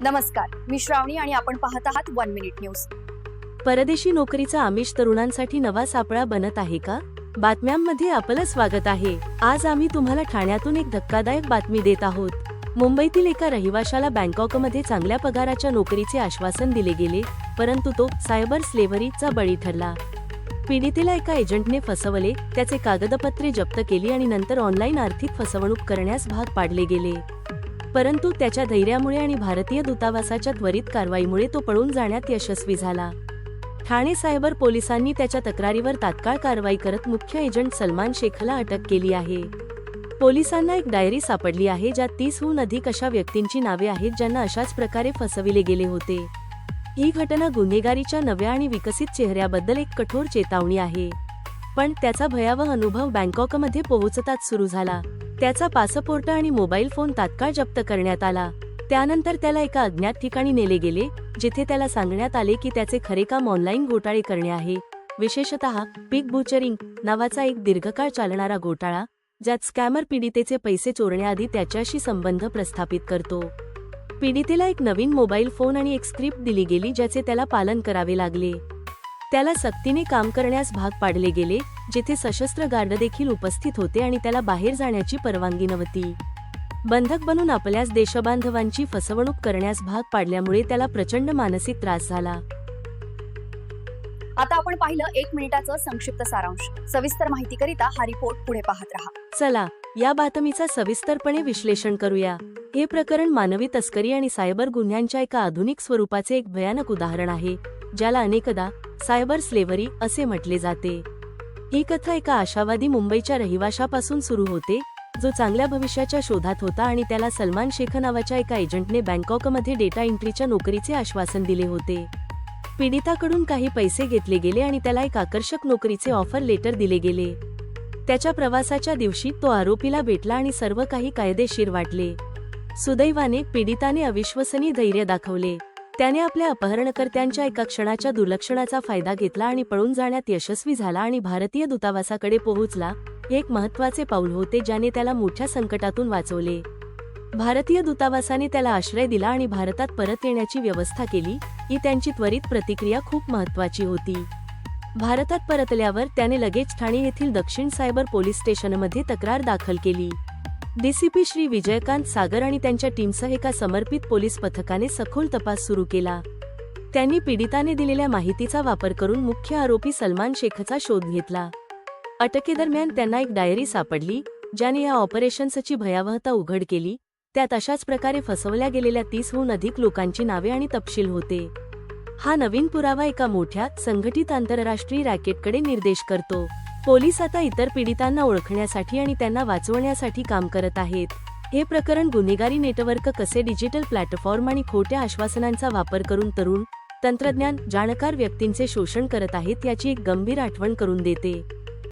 नमस्कार मी श्रावणी आणि आपण पाहत आहात वन मिनिट न्यूज. परदेशी नोकरीचा आमिष तरुणांसाठी नवा सापळा बनत आहे का? बातम्यांमध्ये आपलं स्वागत आहे. आज आम्ही तुम्हाला ठाण्यातून एक धक्कादायक बातमी देत आहोत. मुंबईतील एका रहिवाशाला बँकॉकमध्ये चांगल्या पगाराच्या नोकरीचे आश्वासन दिले गेले परंतु तो सायबर स्लेव्हरीचा बळी ठरला. पीडितेला एका एजंटने फसवले त्याचे कागदपत्रे जप्त केली आणि नंतर ऑनलाईन आर्थिक फसवणूक करण्यास भाग पाडले गेले. परंतु त्याच्या धैर्यामुळे आणि भारतीय दूतावासाच्या त्वरित कारवाईमुळे तो पळून जाण्यात यशस्वी झाला. ठाणे सायबर पोलिसांनी त्याच्या तक्रारीवर तात्काळ कारवाई करत मुख्य एजंट सलमान शेखला अटक केली आहे. पोलिसांना एक डायरी सापडली आहे ज्यात तीसहून अधिक अशा व्यक्तींची नावे आहेत ज्यांना अशाच प्रकारे फसविले गेले होते. ही घटना गुन्हेगारीच्या नव्या आणि विकसित चेहऱ्याबद्दल एक कठोर चेतावणी आहे. पण त्याचा भयावह अनुभव बँकॉकमध्ये पोहोचताच सुरू झाला. त्याचा पासपोर्ट आणि मोबाईल फोन तात्काळ जप्त करण्यात आला. त्यानंतर त्याला एका अज्ञात ठिकाणी नेले गेले जिथे त्याला सांगण्यात आले की त्याचे खरे काम ऑनलाईन घोटाळे करणे आहे. विशेषतः पिक बुचरिंग नावाचा एक दीर्घकाळ चालणारा घोटाळा ज्यात स्कॅमर पीडितेचे पैसे चोरण्याआधी त्याच्याशी संबंध प्रस्थापित करतो. पीडितेला एक नवीन मोबाईल फोन आणि एक स्क्रिप्ट दिली गेली ज्याचे त्याला पालन करावे लागले. त्याला सक्तीने काम करण्यास भाग पाडले गेले जिथे सशस्त्र गार्ड देखील उपस्थित होते आणि त्याला बाहेर जाण्याची परवानगी नव्हती. बंधक बनून आपल्याच देशबांधवांची फसवणूक करण्यास भाग पाडल्यामुळे त्याला प्रचंड मानसिक त्रास झाला. आता आपण पाहिलं एक मिनिटाचं संक्षिप्त सारांश. सविस्तर माहितीकरिता हा रिपोर्ट पुढे पाहत रहा. चला या बातमीचा सविस्तरपणे विश्लेषण करूया. हे प्रकरण मानवी तस्करी आणि सायबर गुन्ह्यांच्या एका आधुनिक स्वरूपाचे एक भयानक उदाहरण आहे ज्याला अनेकदा सायबर स्लेव्हरी असे म्हटले जाते. ही कथा एका आशावादी मुंबईच्या रहिवाशापासून सुरू होते जो चांगल्या भविष्याच्या शोधात होता आणि त्याला सलमान शेख नावाच्या एका एजंटने बँकॉकमध्ये डेटा एंट्रीच्या नोकरीचे आश्वासन दिले होते. पीडिताकडून काही पैसे घेतले गेले आणि त्याला एक आकर्षक नोकरीचे ऑफर लेटर दिले गेले. त्याच्या प्रवासाच्या दिवशी तो आरोपीला भेटला आणि सर्व काही कायदेशीर वाटले. सुदैवाने पीडिताने अविश्वसनीय धैर्य दाखवले. त्याने आपल्या अपहरणकर्त्यांच्या एका क्षणाच्या दुर्लक्षणाचा फायदा घेतला आणि पळून जाण्यात यशस्वी झाला आणि भारतीय दूतावासाकडे पोहोचला हे एक महत्त्वाचे पाऊल होते ज्याने त्याला मोठ्या संकटातून वाचवले. भारतीय दूतावासाने त्याला आश्रय दिला आणि भारतात परत येण्याची व्यवस्था केली ही त्यांची त्वरित प्रतिक्रिया खूप महत्वाची होती. भारतात परतल्यावर त्याने लगेच ठाणे येथील दक्षिण सायबर पोलीस स्टेशनमध्ये तक्रार दाखल केली. डीसीपी श्री विजयकांत सागर आणि त्यांच्या टीमसह एका समर्पित पोलीस पथकाने सखोल तपास सुरू केला. त्यांनी पीडिताने दिलेल्या माहितीचा वापर करून मुख्य आरोपी सलमान शेखचा शोध घेतला. अटकेदरम्यान त्यांना एक डायरी सापडली ज्याने या ऑपरेशन्सची भयावहता उघड केली त्यात अशाच प्रकारे फसवल्या गेलेल्या तीसहून अधिक लोकांची नावे आणि तपशील होते. हा नवीन पुरावा एका मोठ्या संघटित आंतरराष्ट्रीय रॅकेटकडे निर्देश करतो. पोलीस आता इतर पीडितांना ओळखण्यासाठी आणि त्यांना वाचवण्यासाठी काम करत आहेत. हे प्रकरण गुन्हेगारी नेटवर्क कसे डिजिटल प्लॅटफॉर्म आणि खोट्या आश्वासनांचा वापर करून तरुण तंत्रज्ञान जाणकार व्यक्तींचे शोषण करत आहेत याची एक गंभीर आठवण करून देते.